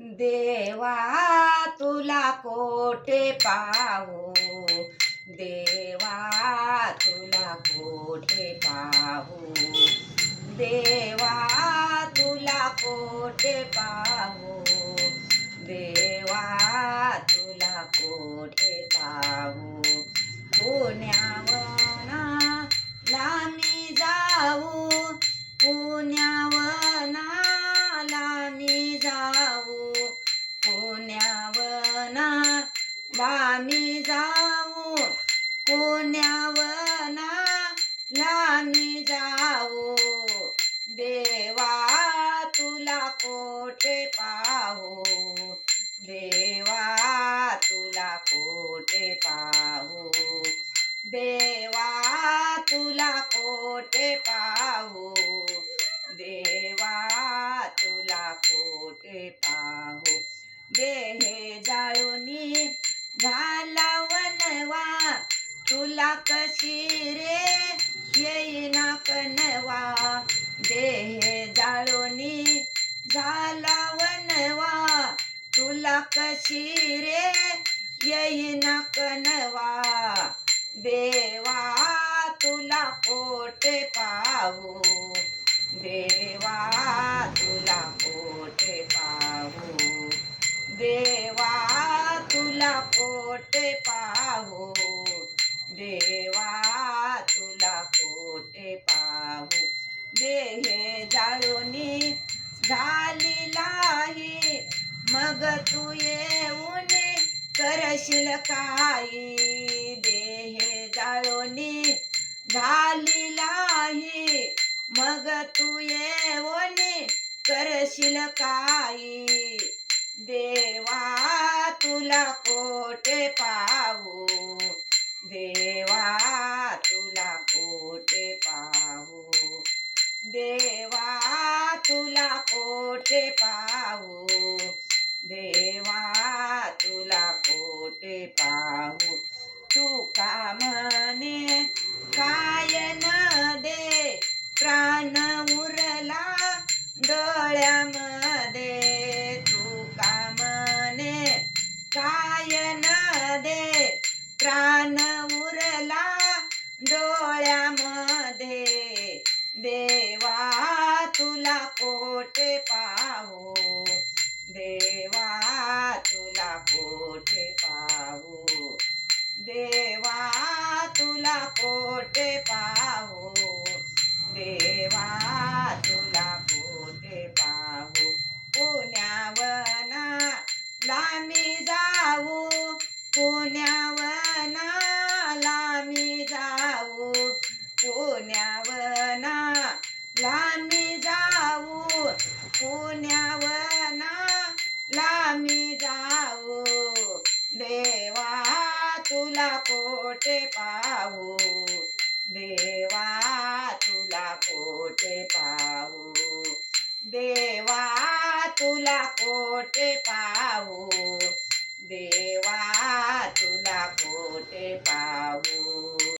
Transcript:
देवा तुला कोठे पाहू देवा तुला कोठे पावो? देवा तुला कोठे पाहू देवा तुला कोठे पावो? पुण्यावना लामी जाऊ पुण्यावना लामी जाऊ पुण्यावना लामी जाऊ देवा तुला कोठे पाहू देवा तुला कोठे पाहू देवा तुला कोठे पाहू देवा तुला कोठे पाहू देह तुला कशी रे? येईना कनवा. देहे जाळोनी झाला वनवा. तुला कशी रे? येईना कनवा. देवा तुला कोठे पाहू. देवा तू येऊन करशील काही देहे जाळोनी झाली लाही मग तू येऊन करशील काही देवा तुला कोठे पाहू. देवा तुला कोठे पाहू. देवा तुला कोठे पाहू. कोठे पाहू देवा तुला कोठे पाहू. पुण्यावना लामी जाऊ पुण्यावना लामी जाऊ पुण्यावना लामी जाऊ पुण्यावना लामी जाऊ. देवा तुला कोठे पाहू कोठे पाहू